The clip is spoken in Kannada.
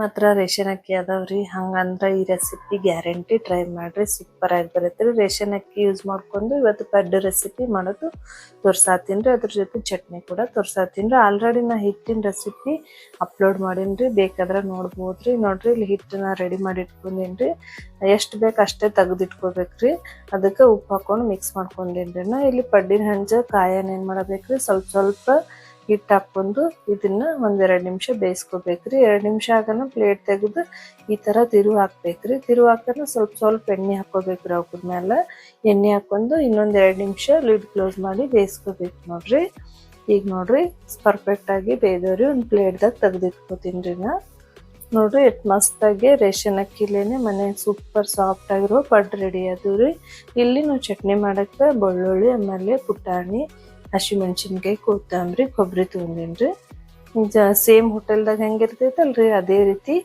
ಮಾತ್ರ ರೇಷನ್ ಅಕ್ಕಿ ಅದಾವ್ರಿ. ಹಂಗಂದ್ರ ಈ ರೆಸಿಪಿ ಗ್ಯಾರಂಟಿ ಟ್ರೈ ಮಾಡ್ರಿ. ಸೂಪರ್ ಆಗಿ ಬರುತ್ತೆ. ರೇಷನ್ ಅಕ್ಕಿ ಯೂಸ್ ಮಾಡ್ಕೊಂಡು ಇವತ್ತು ಪಡ್ಡು ರೆಸಿಪಿ ಮಾಡೋದು ತೋರ್ಸಾತೀನಿ ಅದ್ರ ಜೊತೆ ಚಟ್ನಿ ಕೂಡ ತೋರ್ಸಾತೀನ್ರಿ ಆಲ್ರೆಡಿ ನಾ ಹಿಟ್ಟಿನ ರೆಸಿಪಿ ಅಪ್ಲೋಡ್ ಮಾಡೀನ್ರಿ ಬೇಕಾದ್ರೆ ನೋಡ್ಬೋದ್ರಿ ನೋಡ್ರಿ, ಇಲ್ಲಿ ಹಿಟ್ಟನ್ನ ರೆಡಿ ಮಾಡಿ ಇಟ್ಕೊಂಡಿನ್ರಿ ಎಷ್ಟು ಬೇಕು ಅಷ್ಟೇ ತೆಗೆದಿಟ್ಕೋಬೇಕ್ರಿ ಅದಕ್ಕೆ ಉಪ್ಪು ಹಾಕೊಂಡು ಮಿಕ್ಸ್ ಮಾಡ್ಕೊಂಡೇನ್ರಿ ನಾ. ಇಲ್ಲಿ ಪಡ್ಡಿನ ಹಂಜ ಕಾಯನ್ನ ಏನ್ ಮಾಡಬೇಕ್ರಿ ಸ್ವಲ್ಪ ಸ್ವಲ್ಪ ಹಿಟ್ಟು ಹಾಕೊಂಡು ಇದನ್ನ ಒಂದೆರಡು ನಿಮಿಷ ಬೇಯಿಸ್ಕೋಬೇಕ್ರಿ. ಎರಡು ನಿಮಿಷ ಆಗನ ಪ್ಲೇಟ್ ತೆಗೆದು ಈ ಥರ ತಿರುವು ಹಾಕ್ಬೇಕ್ರಿ. ತಿರುವು ಹಾಕನ ಸ್ವಲ್ಪ ಸ್ವಲ್ಪ ಎಣ್ಣೆ ಹಾಕೋಬೇಕ್ರಿ ಅವ್ರ ಮೇಲೆ ಎಣ್ಣೆ ಹಾಕೊಂಡು ಇನ್ನೊಂದು ಎರಡು ನಿಮಿಷ ಲಿಡ್ ಕ್ಲೋಸ್ ಮಾಡಿ ಬೇಯಿಸ್ಕೋಬೇಕು ನೋಡ್ರಿ. ಈಗ ನೋಡ್ರಿ ಪರ್ಫೆಕ್ಟ್ ಆಗಿ ಬೇಯ್ದವ್ರಿ. ಒಂದು ಪ್ಲೇಟ್ದಾಗ ತೆಗೆದಿಟ್ಕೋತೀನಿ ನಾ. ನೋಡ್ರಿ, ಎಷ್ಟು ಮಸ್ತಾಗಿ ರೇಷನ್ ಅಕ್ಕಿಲೇನೆ ಮನೆ ಸೂಪರ್ ಸಾಫ್ಟ್ ಆಗಿರೋ ಪಡ್ ರೆಡಿ ಅದು ರೀ ಇಲ್ಲಿ ನಾವು ಚಟ್ನಿ ಮಾಡಕ್ಕೆ ಬೆಳ್ಳುಳ್ಳಿ, ಆಮೇಲೆ ಪುಟಾಣಿ ಹಸಿಮೆಣಸಿನ್ಕಾಯಿ ಕೊತ್ತಂಬರಿ ಕೊಬ್ಬರಿ ತೊಗೊಂಡೇನ್ರಿ ಸೇಮ್ ಹೋಟೆಲ್ದಾಗ ಹೆಂಗಿರ್ತೈತಲ್ರಿ ಅದೇ ರೀತಿ